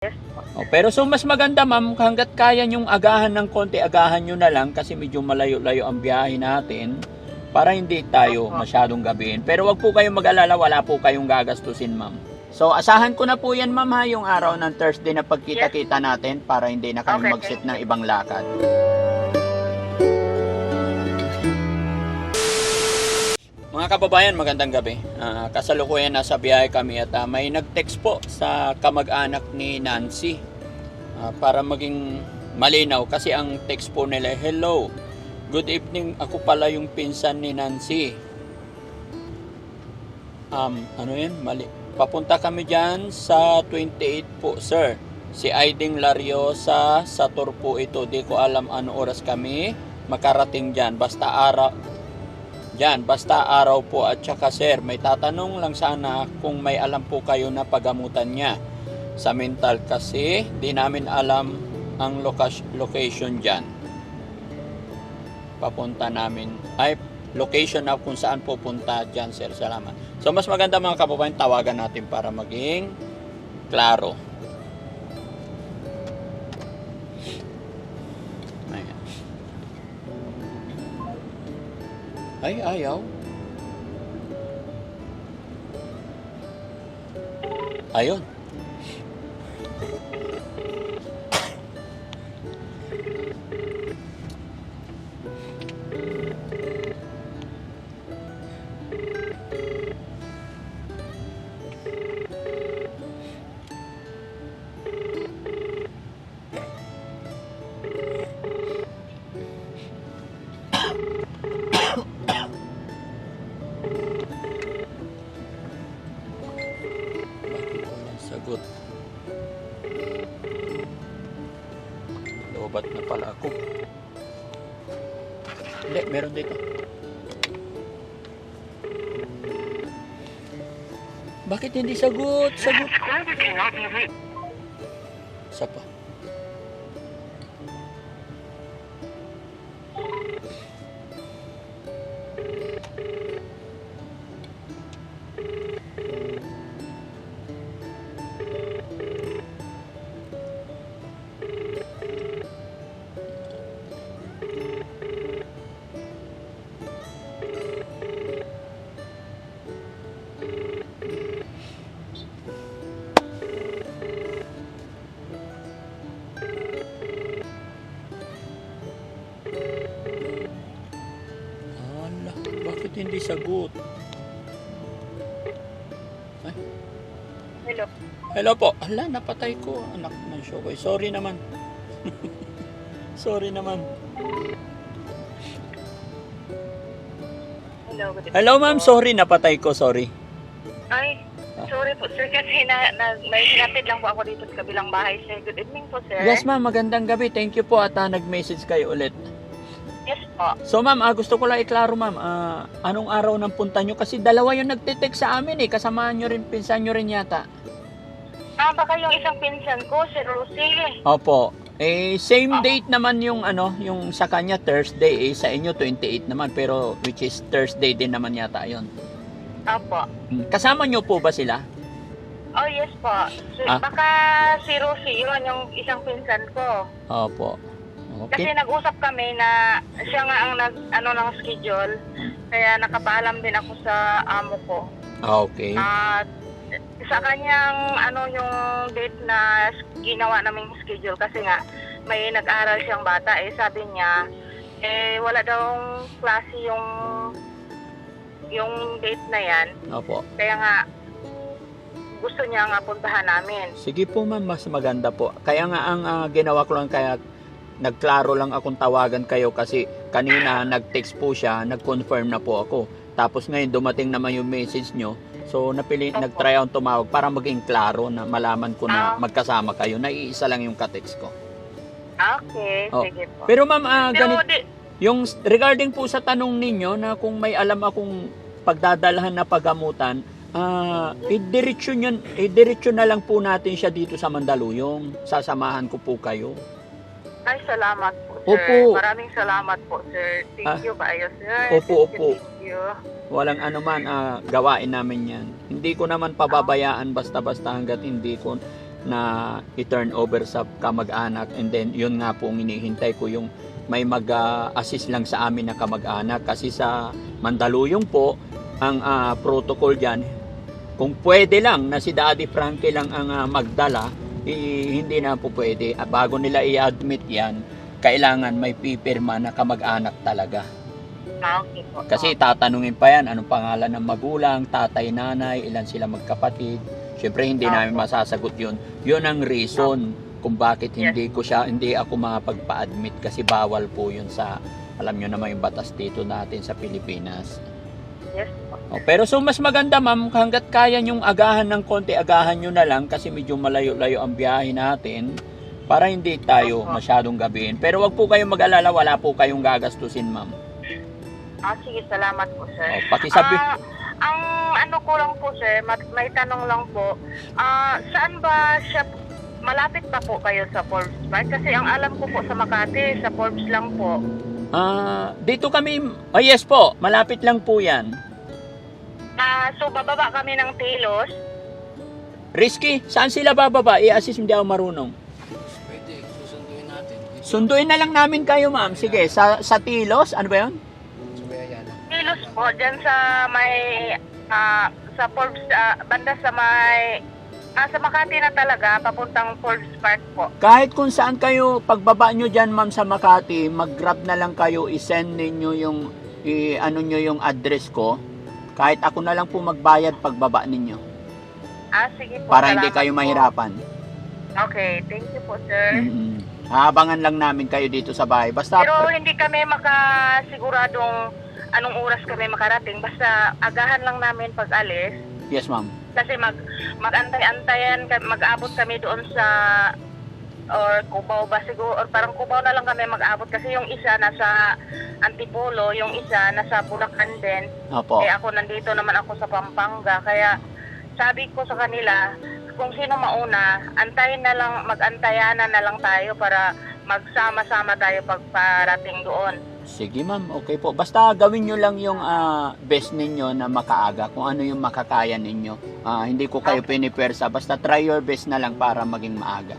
Yes po. Oh, pero so mas maganda ma'am, hanggat kaya nyong agahan ng konti, agahan nyo na lang kasi medyo malayo-layo ang biyahe natin para hindi tayo Opo. masyadong gabihin. Pero wag po kayong mag-alala, wala po kayong gagastusin ma'am. So asahan ko na po yan ma'am ha, yung araw ng Thursday na pagkita-kita natin para hindi na kami Okay, mag-sit thank ng ibang lakad. Mga kababayan, magandang gabi. Ah, kasalukuyan nasa biyahe kami at ah, may nag-text po sa kamag-anak ni Nancy Ah, para maging malinaw kasi ang text po nila, Hello, good evening, ako pala yung pinsan ni Nancy. Um, ano yan? Mali. Papunta kami dyan sa 28 po, sir. Si Aiding Lariosa sa tour po ito. Di ko alam ano oras kami makarating dyan. Basta araw, Yan, basta araw po at saka sir, may tatanong lang sana kung may alam po kayo na pagamutan niya sa mental kasi di namin alam ang location dyan. Papunta namin, ay location na kung saan pupunta dyan sir, salamat. So mas maganda mga kababayan, tawagan natin para maging klaro. Ay, ayaw. Ayun. Sagot? Lobat na pala ako. Hindi, meron dito. Bakit hindi sagot? Sagot. Isa pa. Bakit hindi sagot? Hello. Hello po. Ala, napatay ko. Anak ng Shokoy. Sorry naman. Sorry naman. Hello. Good Hello ma'am, sorry napatay ko. Sorry. Ay, sorry po sir kasi na, na may sinatid lang po ako dito sa kabilang bahay sir. Good evening po sir. Yes ma'am, magandang gabi. Thank you po at ah, nag-message kayo ulit. Yes po. So ma'am, ah, gusto ko lang iklaro ma'am, ah, anong araw ng punta nyo? Kasi dalawa yung nagtitext sa amin eh. Kasamaan nyo rin, pinsan nyo rin yata. Ah, baka yung isang pinsan ko, si Rosie. Opo. Eh, same date naman yung ano, yung sa kanya Thursday eh, sa inyo 28 naman pero which is Thursday din naman yata 'yon. Opo. Hmm. Kasama nyo po ba sila? Oh, yes po. So, Ah. Baka si Rosie, yun yung isang pinsan ko. Opo. Kasi Okay. nag-usap kami na siya nga ang nag, ano, ng schedule. Kaya nakapaalam din ako sa amo ko. Ah, Okay. At sa kanyang ano yung date na ginawa naming schedule kasi nga may nag-aral siyang bata eh sabi niya eh wala daw klase yung yung date na yan Opo. kaya nga gusto niya nga puntahan namin. Sige po ma'am, mas maganda po. Kaya nga ang ah, ginawa ko lang kaya nagklaro lang akong tawagan kayo kasi kanina nag-text po siya, nag-confirm na po ako. Tapos ngayon dumating naman yung message nyo. So napili, Opo. nag-try akong tumawag para maging klaro na malaman ko na Ah. magkasama kayo. Naiisa lang yung ka-text ko. Okay, Oh. sige po. Pero ma'am, ah, Pero ganit, di- yung regarding po sa tanong ninyo na kung may alam akong pagdadalhan na pagamutan, ah, idiretso nyo, idiretso na lang po natin siya dito sa Mandaluyong. Sasamahan ko po kayo. Ay salamat po sir. Opo. Maraming salamat po sir. Thank Ah. you kayo sir. Opo, Thank you, opo. Thank you. Walang anuman, ah, gawain namin yan. Hindi ko naman pababayaan basta-basta hanggat hindi ko na i-turn over sa kamag-anak and then yun nga po ang hinihintay ko yung may mag-assist lang sa amin na kamag-anak kasi sa Mandaluyong po ang ah, protocol diyan kung pwede lang na si Daddy Frankie lang ang ah, magdala eh, hindi na po pwede Ah, bago nila i-admit yan kailangan may pipirma na kamag-anak talaga Ah, okay po. kasi tatanungin pa yan, anong pangalan ng magulang, tatay, nanay, ilan sila magkapatid. Siyempre hindi Opo. namin masasagot yun. Yun ang reason kung bakit hindi ko siya, hindi ako makapagpa-admit kasi bawal po yun sa, alam nyo naman yung batas dito natin sa Pilipinas. Yes po. O, pero so mas maganda ma'am, hanggat kaya nyong agahan ng konti, agahan nyo na lang kasi medyo malayo-layo ang biyahe natin para hindi tayo Opo. masyadong gabihin. Pero wag po kayong mag-alala, wala po kayong gagastusin ma'am. Ah, sige, salamat po, sir. O, pakisabi, Ah, ang ano ko lang po, sir, may tanong lang po. Ah, saan ba siya, malapit pa po kayo sa Forbes Park? Kasi ang alam ko po sa Makati, sa Forbes lang po. Ah, dito kami, oh yes po, malapit lang po 'yan. Ah, so bababa kami ng Tilos. Risky, saan sila bababa? I-assist hindi ako marunong. Pwede, susunduin natin. Dito, Sunduin na lang namin kayo, ma'am. Sige, sa sa Tilos, ano ba Bayayana. Tilos po, dyan sa may, ah, sa Forbes, ah, banda sa may, ah, sa Makati na talaga, papuntang Forbes Park po. Kahit kung saan kayo pagbaba nyo diyan, ma'am, sa Makati, mag-grab na lang kayo, i-send ninyo yung i ano nyo yung address ko. Kahit ako na lang po magbayad pagbaba ninyo Ah, sige po. para hindi kayo po. mahirapan. Okay, thank you po, sir. Mm-mm. Haabangan lang namin kayo dito sa bahay. Basta Pero hindi kami makasiguradong anong oras kami makarating. Basta agahan lang namin pag alis. Yes, ma'am. Kasi mag, mag-antay-antayan, mag-abot kami doon sa or Cubao ba siguro or parang Cubao na lang kami mag-abot kasi yung isa nasa Antipolo, yung isa nasa Bulacan din. Opo. Eh ako nandito naman ako sa Pampanga kaya sabi ko sa kanila kung sino mauna, antayin na lang, mag-antayanan na lang tayo para magsama-sama tayo pagparating doon. Sige ma'am, okay po. Basta gawin nyo lang yung ah, best ninyo na makaaga, kung ano yung makakaya ninyo. Ah, hindi ko kayo pinipersa, basta try your best na lang para maging maaga.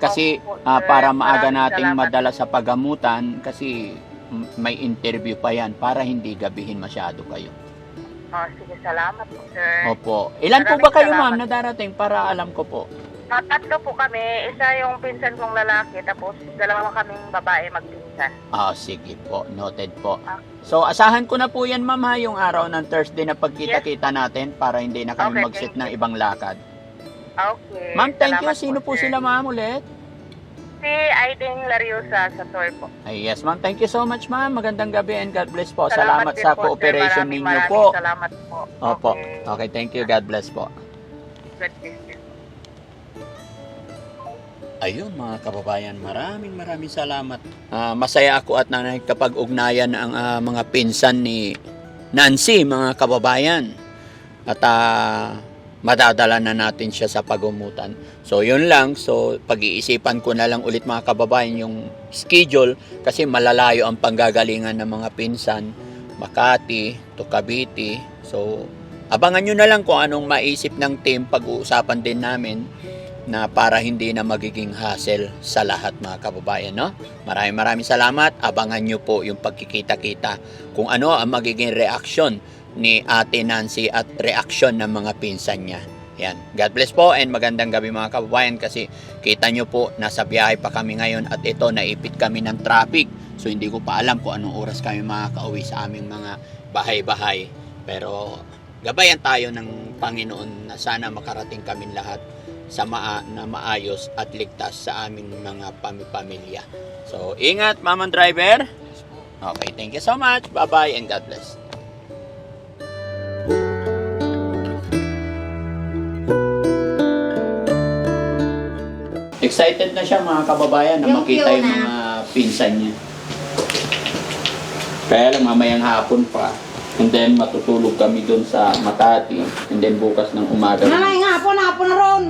Kasi sir. para maaga nating madala sa pagamutan, kasi may interview pa yan para hindi gabihin masyado kayo. Oh, sige, salamat po, sir. Opo. Ilan po Maraming ba kayo ma'am na darating para alam ko po? Ah, tatlo po kami, isa yung pinsan kong lalaki, tapos dalawa kaming babae magpinsan. Ah, sige po. Noted po. Ah. So, asahan ko na po yan, ma'am, ha, yung araw ng Thursday na pagkita-kita natin para hindi na kami Okay, mag-set ng ibang lakad. Okay. Ma'am, thank you. salamat Sino po sir. sila, ma'am, ulit? Si Aiding Lariosa sa tour po. Ay, yes, ma'am. Thank you so much, ma'am. Magandang gabi and God bless po. Salamat Salamat, din sa po, sir. cooperation Maraming, ninyo maraming po. Salamat po. Opo. Okay. Okay, thank you. God bless po. God bless you. Ayun mga kababayan, maraming maraming salamat. Ah, masaya ako at na kapag ugnayan ang ah, mga pinsan ni Nancy, mga kababayan. At ah, madadala na natin siya sa pagumutan. So yun lang, so pag-iisipan ko na lang ulit mga kababayan yung schedule kasi malalayo ang panggagalingan ng mga pinsan. Makati to Cavite. So abangan nyo na lang kung anong maisip ng team pag-uusapan din namin na para hindi na magiging hassle sa lahat mga kababayan. No? Maraming maraming salamat. Abangan nyo po yung pagkikita-kita kung ano ang magiging reaksyon ni Ate Nancy at reaksyon ng mga pinsan niya. Yan. God bless po and magandang gabi mga kababayan kasi kita nyo po nasa biyahe pa kami ngayon at ito naipit kami ng traffic. So hindi ko pa alam kung anong oras kami makakauwi sa aming mga bahay-bahay. Pero gabayan tayo ng Panginoon na sana makarating kami lahat sa maa na maayos at ligtas sa aming mga pamipamilya. So, ingat, Mamang Driver. Okay, thank you so much. Bye-bye and God bless. Excited na siya mga kababayan na Yung makita yung Fiona. mga pinsan niya. Kaya lang mamayang hapon pa. And then matutulog kami doon sa Makati. And then bukas ng umaga. Nanay nga po, na po na ron.